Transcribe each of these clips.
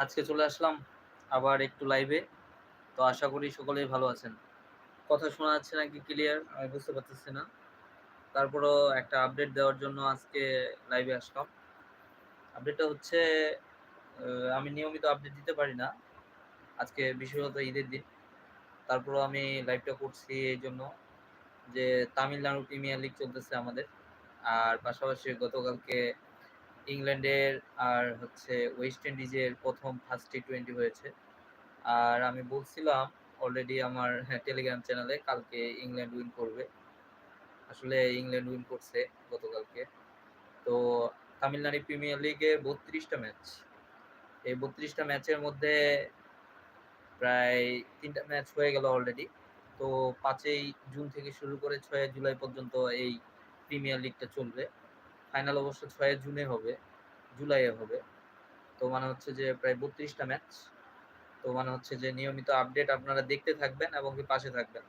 আজকে চলে আসলাম আবার একটু লাইভে তো আশা করি সকলেই ভালো আছেন। কথা শোনা যাচ্ছে নাকি ক্লিয়ার আমি বুঝতে পারতেছি না। তারপরও একটা আপডেট দেওয়ার জন্য আজকে লাইভে আসলাম। আপডেটটা হচ্ছে আমি নিয়মিত আপডেট দিতে পারি না। আজকে বিশেষত ঈদের দিন। তারপরও আমি লাইভটা করছি এই জন্য যে তামিলনাড়ু প্রিমিয়ার লিগ চলতেছে আমাদের। আর পাশাপাশি গতকালকে ইংল্যান্ডের আর হচ্ছে ওয়েস্ট ইন্ডিজের প্রথম ফার্স্ট টি টোয়েন্টি হয়েছে। আর আমি বলছিলাম অলরেডি আমার টেলিগ্রাম চ্যানেলে কালকে ইংল্যান্ড উইন করবে। আসলে ইংল্যান্ড উইন করছে গতকালকে। তো তামিলনাড়ু প্রিমিয়ার লিগে বত্রিশটা ম্যাচ এই বত্রিশটা ম্যাচের মধ্যে প্রায় তিনটা ম্যাচ হয়ে গেল অলরেডি তো পাঁচই জুন থেকে শুরু করে ছয় জুলাই পর্যন্ত এই প্রিমিয়ার লিগটা চলবে। ফাইনাল অবশ্য ছয় জুনে হবে, জুলাইয়ে হবে। তো মানে হচ্ছে যে প্রায় বত্রিশটা ম্যাচ তো মানে হচ্ছে যে নিয়মিত আপডেট আপনারা দেখতে থাকবেন এবং কি পাশে থাকবেন।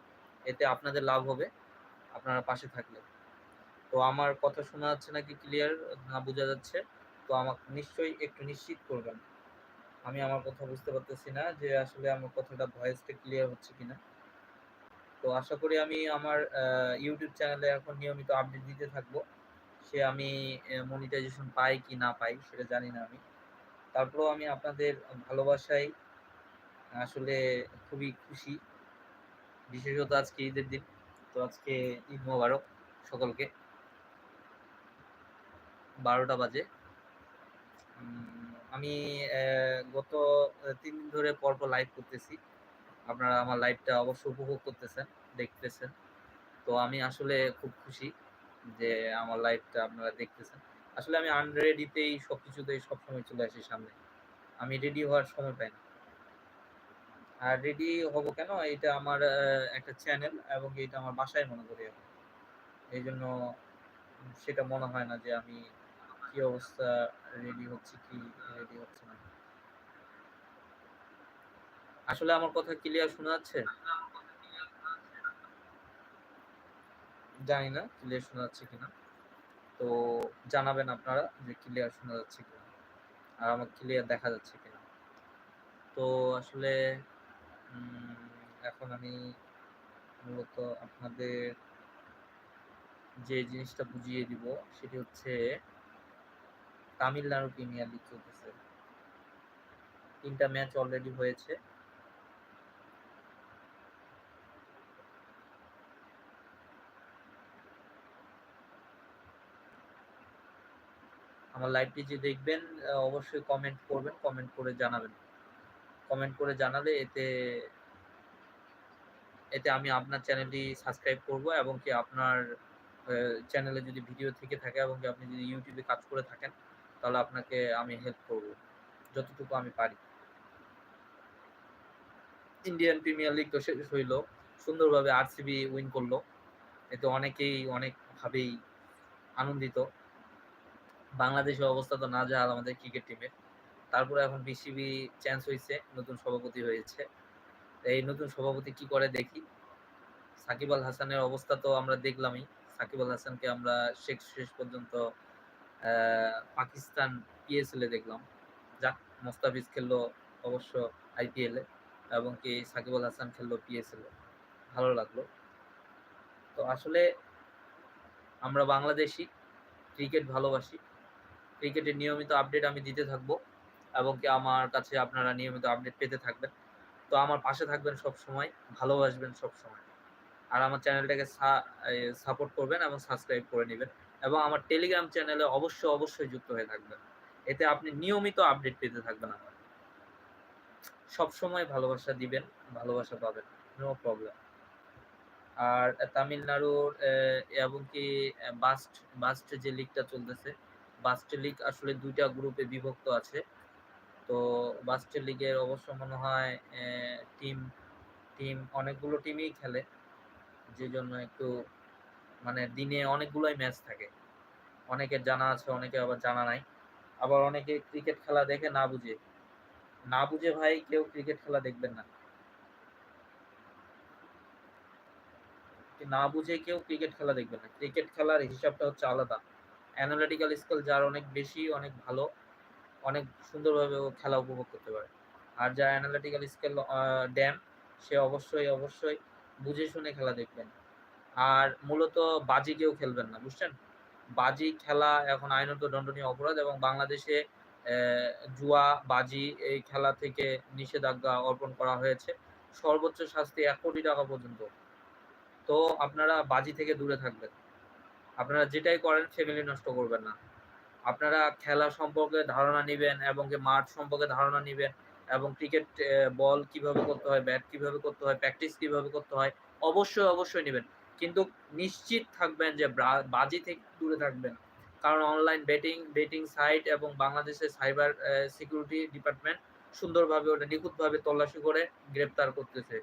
এতে আপনাদের লাভ হবে, আপনারা পাশে থাকলে তো আমার কথা শোনা যাচ্ছে নাকি ক্লিয়ার না, বোঝা যাচ্ছে। তো আমাকে নিশ্চয়ই একটু নিশ্চিত করবেন। আমি আমার কথা বুঝতে পারতেছি না যে আসলে আমার কথাটা ভয়েসটা ক্লিয়ার হচ্ছে কিনা। তো আশা করি আমি আমার ইউটিউব চ্যানেলে এখন নিয়মিত আপডেট দিতে থাকব। সে আমি মনিটাইজেশন পাই কি না পাই সেটা জানি না আমি। তারপরেও আমি আপনাদের ভালোবাসায় আসলে খুবই খুশি। বিশেষত আজকে ঈদের দিন। তো আজকে ঈদ মোবারক সকলকে। বারোটা বাজে। আমি গত তিন দিন ধরে পরপর লাইভ করতেছি। আপনারা আমার লাইভটা অবশ্য উপভোগ করতেছেন, দেখতেছেন। তো আমি আসলে খুব খুশি। যে আমার লাইভটা আপনারা দেখতেছেন। আসলে আমি আনরেডিতেই সব কিছুতেই সবসময় চলে আসি সামনে। আমি রেডি হওয়ার সময় পাই না। আর রেডি হব কেন? এটা আমার একটা চ্যানেল এবং এটা আমার বাসায় মনে করি এখন এই জন্য সেটা মনে হয় না যে আমি কি অবস্থা রেডি হচ্ছে কি রেডি হচ্ছে না। আসলে আমার কথা ক্লিয়ার শোনা যাচ্ছে? জানি না ক্লিয়ার শোনা যাচ্ছে কিনা। তো জানাবেন আপনারা যে ক্লিয়ার শোনা যাচ্ছে কিনা, আর আমার ক্লিয়ার দেখা যাচ্ছে কিনা। তো আসলে এখন আমি মূলত আপনাদের যে জিনিসটা বুঝিয়ে দিব, সেটি হচ্ছে তামিলনাড়ু প্রিমিয়ার লিগ চলতেছে। তিনটা ম্যাচ অলরেডি হয়েছে। আমার লাইভটি যে দেখবেন অবশ্যই কমেন্ট করবেন কমেন্ট করে জানাবেন। কমেন্ট করে জানালে এতে এতে আমি আপনার চ্যানেলটি সাবস্ক্রাইব করব এবং কি আপনার চ্যানেলে যদি ভিডিও থেকে থাকে এবং কি আপনি যদি ইউটিউবে কাজ করে থাকেন, তাহলে আপনাকে আমি হেল্প করব, যতটুকু আমি পারি। ইন্ডিয়ান প্রিমিয়ার লিগ তো শেষ হইল, সুন্দরভাবে আরসিবি উইন করল। এতে অনেকেই অনেকভাবেই আনন্দিত। বাংলাদেশের অবস্থা তো না যাওয়াল আমাদের ক্রিকেট টিমের তারপরে এখন বিসিবি চেঞ্জ হয়েছে নতুন সভাপতি হয়েছে। এই নতুন সভাপতি কি করে দেখি? সাকিব আল হাসানের অবস্থা তো আমরা দেখলামই। সাকিব আল হাসানকে আমরা শেষ শেষ পর্যন্ত পাকিস্তান পিএসএল এ দেখলাম। যাক, মোস্তাফিজ খেললো অবশ্য আইপিএল এ এবং কি সাকিব আল হাসান খেললো পিএসএল এ। ভালো লাগল। তো আসলে আমরা বাংলাদেশি ক্রিকেট ভালোবাসি। ক্রিকেটের নিয়মিত আপডেট আমি দিতে থাকব এবং কি আমার কাছে আপনারা নিয়মিত আপডেট পেতে থাকবেন। তো আমার পাশে থাকবেন সব সময় ভালোবাসবেন সব সময় আর আমার চ্যানেলটাকে সাপোর্ট করবেন এবং সাবস্ক্রাইব করে নেবেন এবং আমার টেলিগ্রাম চ্যানেলে অবশ্যই অবশ্যই যুক্ত হয়ে থাকবেন। এতে আপনি নিয়মিত আপডেট পেতে থাকবেন আমার। সব সময় ভালোবাসা দিবেন, ভালোবাসা পাবেন নো প্রবলেম আর তামিলনাড়ুর এবং কি বাস্ট বাস্ট যে লিগটা চলতেছে বাস্ট লিগ আসলে দুইটা গ্রুপে বিভক্ত আছে। তো বাস্টের লিগের অবশ্য মনে হয় টিম টিম অনেকগুলো টিমই খেলে। যে জন্য একটু মানে দিনে অনেকগুলোই ম্যাচ থাকে। অনেকের জানা আছে, অনেকে আবার জানা নাই। আবার অনেকে ক্রিকেট খেলা দেখে না বুঝে। না বুঝে ভাই, কেউ ক্রিকেট খেলা দেখবেন না। না বুঝে কেউ ক্রিকেট খেলা দেখবেন না। ক্রিকেট খেলার হিসাবটা হচ্ছে আলাদা। অ্যানালিটিক্যাল স্কিল যার অনেক বেশি, অনেক ভালো, অনেক সুন্দরভাবে ও খেলা উপভোগ করতে পারে। আর যারা অ্যানালিটিক্যাল স্কেল ড্যাম সে অবশ্যই অবশ্যই বুঝে শুনে খেলা দেখবেন। আর মূলত বাজি কেউ খেলবেন না, বুঝছেন? বাজি খেলা এখন আইনত দণ্ডনীয় অপরাধ এবং বাংলাদেশে জুয়া, বাজি এই খেলা থেকে নিষেধাজ্ঞা অর্পণ করা হয়েছে। সর্বোচ্চ শাস্তি এক কোটি টাকা পর্যন্ত। তো আপনারা বাজি থেকে দূরে থাকবেন। আপনারা যেটাই করেন ফ্যামিলি নষ্ট করবেন না। আপনারা খেলা সম্পর্কে ধারণা নেবেন এবং মাঠ সম্পর্কে ধারণা নেবেন এবং ক্রিকেট বল কীভাবে করতে হয় ব্যাট কীভাবে করতে হয় প্র্যাকটিস কীভাবে করতে হয়, অবশ্যই অবশ্যই নেবেন। কিন্তু নিশ্চিত থাকবেন যে বাজি থেকে দূরে থাকবেন। কারণ অনলাইন বেটিং বেটিং সাইট এবং বাংলাদেশের সাইবার সিকিউরিটি ডিপার্টমেন্ট সুন্দরভাবে ওটা নিখুঁতভাবে তল্লাশি করে গ্রেপ্তার করতেছে।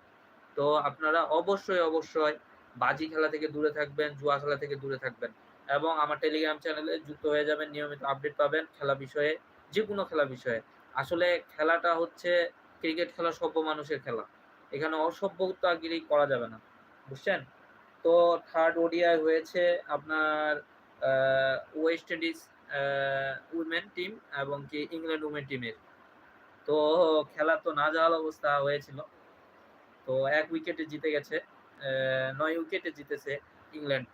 তো আপনারা অবশ্যই অবশ্যই বাজি খেলা থেকে দূরে থাকবেন, জুয়া খেলা থেকে দূরে থাকবেন। এবং আমার টেলিগ্রাম চ্যানেলে যুক্ত হয়ে যাবেন, নিয়মিত আপডেট পাবেন খেলা বিষয়ে যে কোনো খেলা বিষয়ে। আসলে খেলাটা হচ্ছে ক্রিকেট খেলা, সভ্য মানুষের খেলা। এখানে অসভ্যতাগিরি করা যাবে না। বুঝছেন? তো থার্ড ওডিআই হয়েছে আপনার ওয়েস্ট ইন্ডিজ উইমেন টিম এবং কি ইংল্যান্ড উইমেন টিমের তো খেলা তো না যাওয়ার অবস্থা হয়েছিল। তো এক উইকেটে জিতে গেছে। নয় উইকেটে জিতেছে ইংল্যান্ড।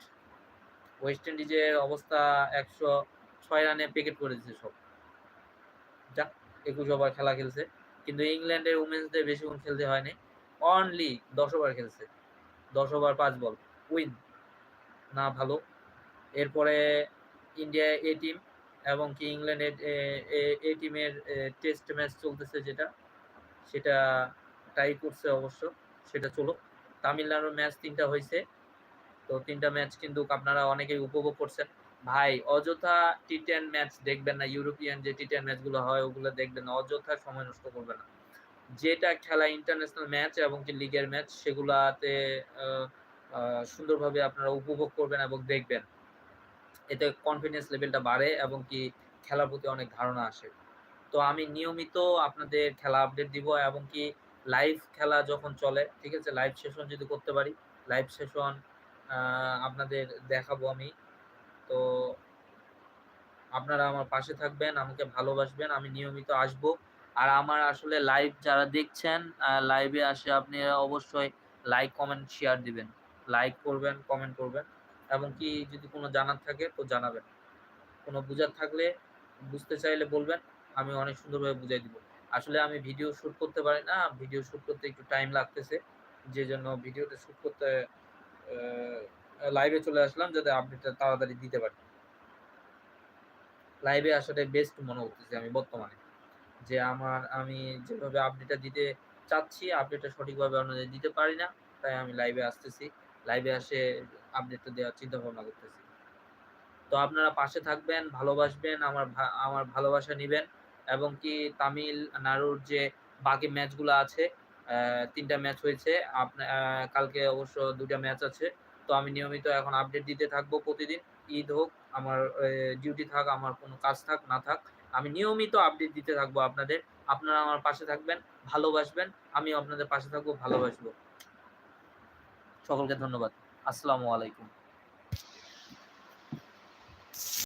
ওয়েস্ট ইন্ডিজের অবস্থা একশো ছয় রানে পেকেট করে দিচ্ছে সব। যা একুশ ওভার খেলা খেলছে। কিন্তু ইংল্যান্ডের উমেন্সদের বেশিক্ষণ খেলতে হয়নি। অনলি দশ ওভার খেলছে। দশ ওভার পাঁচ বল উইন না, ভালো। এরপরে ইন্ডিয়া এ টিম এবং কি ইংল্যান্ডের এ টিমের টেস্ট ম্যাচ চলতেছে যেটা, সেটা টাই করছে অবশ্য। সেটা চলো। তামিলনাড়ুর ম্যাচ তিনটা হয়েছে। তো তিনটা ম্যাচ কিন্তু আপনারা অনেকেই উপভোগ করছেন। ভাই, অযথা টি টেন ম্যাচ দেখবেন না ইউরোপিয়ান যে টি টেন ম্যাচগুলো হয়, ওগুলো দেখবেন অযথা সময় নষ্ট করবেন না। যেটা খেলা ইন্টারন্যাশনাল ম্যাচ এবং কি লিগের ম্যাচ সেগুলাতে সুন্দরভাবে আপনারা উপভোগ করবেন এবং দেখবেন। এতে কনফিডেন্স লেভেলটা বাড়ে এবং কি খেলার প্রতি অনেক ধারণা আসে। তো আমি নিয়মিত আপনাদের খেলা আপডেট দিব এবং কি লাইভ খেলা যখন চলে, ঠিক আছে? লাইভ সেশন যদি করতে পারি লাইভ সেশন আপনাদের দেখাবো আমি। তো আপনারা আমার পাশে থাকবেন, আমাকে ভালোবাসবেন, আমি নিয়মিত আসব। আর আমার আসলে লাইভ যারা দেখছেন লাইভে আসে আপনি অবশ্যই লাইক কমেন্ট শেয়ার দিবেন। লাইক করবেন কমেন্ট করবেন। এবং কি যদি কোনো জানার থাকে তো জানাবেন। কোনো বুঝার থাকলে বুঝতে চাইলে বলবেন, আমি অনেক সুন্দরভাবে বুঝাই দিব। আসলে আমি ভিডিও শ্যুট করতে পারি না ভিডিও শ্যুট করতে একটু টাইম লাগতেছে। যে জন্য ভিডিওটা শ্যুট করতে লাইভে চলে আসলাম যাতে আপডেটটা তাড়াতাড়ি দিতে পারি। লাইভে আসাটাই বেস্ট মনে করতেছি আমি বর্তমানে। যে আমার, আমি যেভাবে আপডেটটা দিতে চাচ্ছি আপডেটটা সঠিকভাবে অনুযায়ী দিতে পারি না, তাই আমি লাইভে আসতেছি। লাইভে আসে আপডেটটা দেওয়ার চিন্তা ভাবনা করতেছি। তো আপনারা পাশে থাকবেন, ভালোবাসবেন, আমার আমার ভালোবাসা নেবেন। এবং কি তামিল নাড়ুর যে বাকি ম্যাচগুলো আছে তিনটা ম্যাচ হয়েছে। কালকে অবশ্য দুটা ম্যাচ আছে। তো আমি নিয়মিত এখন আপডেট দিতে থাকব প্রতিদিন। ঈদ হোক, আমার ডিউটি থাক, আমার কোনো কাজ থাক, না থাক, আমি নিয়মিত আপডেট দিতে থাকব আপনাদের। আপনারা আমার পাশে থাকবেন, ভালোবাসবেন আমি আপনাদের পাশে থাকব, ভালোবাসবো। সকলকে ধন্যবাদ। আসসালামু আলাইকুম।